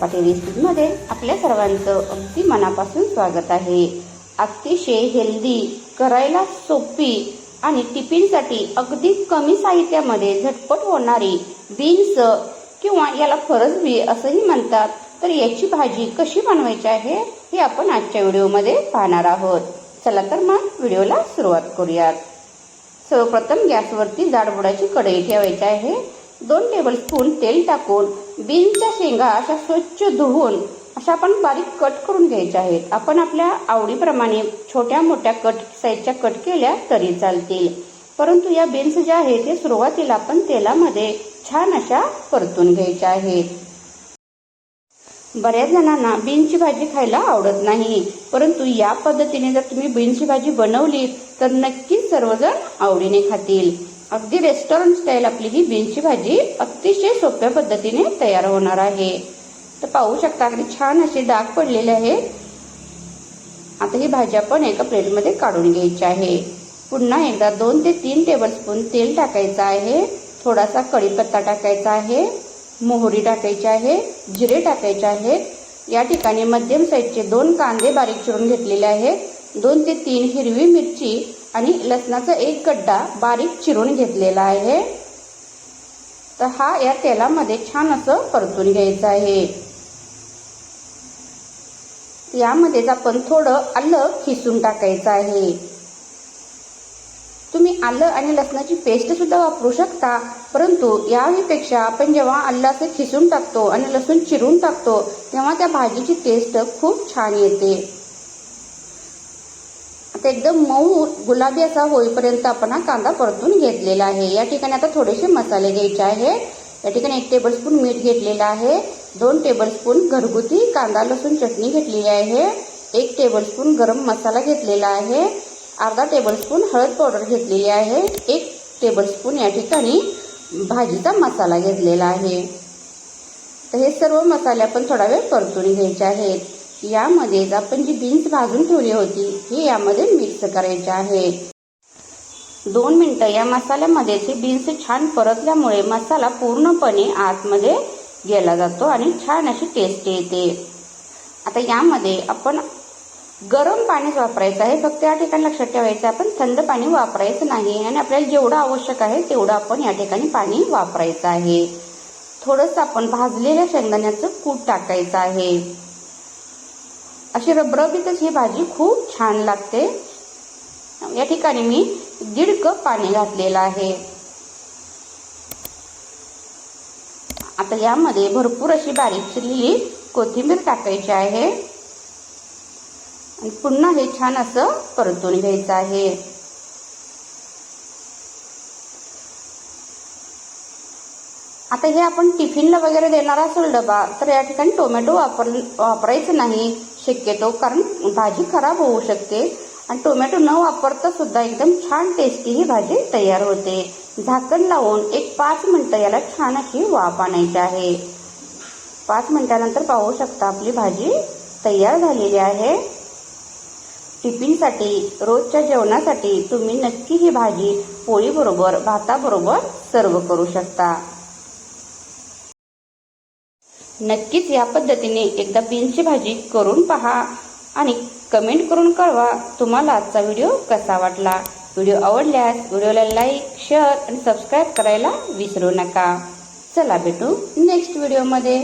चपाती रेसिपीमध्ये आपल्या सर्वांचं अगदी मनापासून स्वागत आहे. अतिशय हेल्दी करायला सोपी आणि टिफिनसाठी अगदी कमी साहित्यामध्ये झटपट होणारी बीन्स किंवा याला फरस बी असंही म्हणतात तर याची भाजी कशी बनवायची आहे हे आपण आजच्या व्हिडिओमध्ये पाहणार आहोत. चला तर मग व्हिडिओला सुरुवात करूयात. सर्वप्रथम गॅसवरती जाडबुडाची कढई ठेवायची आहे. दोन टेबलस्पून तेल टाकून बीन्सच्या शेंगा अशा स्वच्छ धुवून अशा आपण बारीक कट करून घ्यायच्या आहेत. आपण आपल्या आवडीप्रमाणे छोट्या मोठ्या कट साईजच्या कट केल्या तरी चालतील. परंतु या बीन्स ज्या आहेत ते सुरुवातीला आपण तेलामध्ये छान अशा परतून घ्यायच्या आहेत. बऱ्याच जणांना बीन्सची भाजी खायला आवडत नाही. परंतु या पद्धतीने जर तुम्ही बीन्सची भाजी बनवली तर नक्कीच सर्वजण आवडीने खातील. अगदी रेस्टॉरंट स्टाईल आपली ही बीन्सची भाजी अतिशय सोप्या पद्धतीने तयार होणार आहे. तर पाहू शकता अगदी छान असे डाग पडलेले आहे. आता ही भाजी आपण एका प्लेटमध्ये काढून घ्यायची आहे. पुन्हा एकदा दोन ते तीन टेबलस्पून तेल टाकायचं आहे. थोडासा कढीपत्ता टाकायचा आहे. मोहरी टाकायची आहे. जिरे टाकायचे आहेत. या ठिकाणी मध्यम साईजचे दोन कांदे बारीक चिरून घेतलेले आहेत. दोन ते तीन हिरवी मिरची आणि लसणाचा एक गड्डा बारीक चिरून घेतलेला आहे. तर हा या तेलामध्ये छान असं परतून घ्यायचं आहे. यामध्येच आपण थोडं आलं खिसून टाकायचं आहे. तुम्ही आलं आणि लसणाची पेस्ट सुद्धा वापरू शकता परंतु याहीपेक्षा आपण जेव्हा आलं असं खिसून टाकतो आणि लसूण चिरून टाकतो तेव्हा त्या भाजीची टेस्ट खूप छान येते. आता एकदम मऊ गुलाबी असा होईपर्यंत आपण हा कांदा परतून घेतलेला आहे. या ठिकाणी आता थोडेसे मसाले घ्यायचे आहेत. या ठिकाणी एक टेबलस्पून मीठ घेतलेलं आहे. दोन टेबलस्पून घरगुती कांदा लसूण चटणी घेतलेली आहे. एक टेबलस्पून गरम मसाला घेतलेला आहे. अर्धा टेबलस्पून हळद पावडर घेतलेली आहे. एक टेबलस्पून या ठिकाणी भाजीचा मसाला घेतलेला आहे. तर हे सर्व मसाले आपण थोडा वेळ परतून घ्यायचे आहेत. यामध्येच आपण जी बीन्स भाजून ठेवली होती ही यामध्ये मिक्स करायची आहे. दोन मिनटं या मसाल्यामध्ये ते बीन्स छान परतल्यामुळे मसाला पूर्णपणे आतमध्ये गेला जातो आणि छान अशी टेस्ट येते. आता यामध्ये आपण गरम पाणीच वापरायचं आहे. फक्त या ठिकाणी लक्षात ठेवायचं आपण थंड पाणी वापरायचं नाही आणि आपल्याला जेवढं आवश्यक आहे तेवढं आपण या ठिकाणी पाणी वापरायचं आहे. थोडंसं आपण भाजलेल्या शेंगदाण्याचं कूट टाकायचं आहे. अशी रबरबीतच ही भाजी खूप छान लागते. या ठिकाणी मी दीड कप पाणी घातलेलं आहे. आता यामध्ये भरपूर अशी बारीक चिरलेली कोथिंबीर टाकायची आहे. आणि पुन्हा हे छान असं परतून घ्यायचं आहे. आता हे आपण टिफिनला वगैरे देणार असेल डबा तर या ठिकाणी टोमॅटो वापर वापरायचं नाही. शक्यतो कारण भाजी खराब होऊ शकते. आणि टोमॅटो न वापरता सुद्धा एकदम छान टेस्टी ही भाजी तयार होते. झाकण लावून एक पाच मिनिटं याला छान अशी वाफ आणायची आहे. पाच मिनिटानंतर पाहू शकता आपली भाजी तयार झालेली आहे. टिफिनसाठी रोजच्या जेवणासाठी तुम्ही नक्की ही भाजी पोळीबरोबर भाताबरोबर सर्व करू शकता. नक्कीच या पद्धतीने एकदा बीन्सची भाजी करून पहा आणि कमेंट करून कळवा तुम्हाला आजचा व्हिडिओ कसा वाटला. व्हिडिओ आवडल्यास व्हिडिओला लाईक शेअर आणि सबस्क्राईब करायला विसरू नका. चला भेटू नेक्स्ट व्हिडिओमध्ये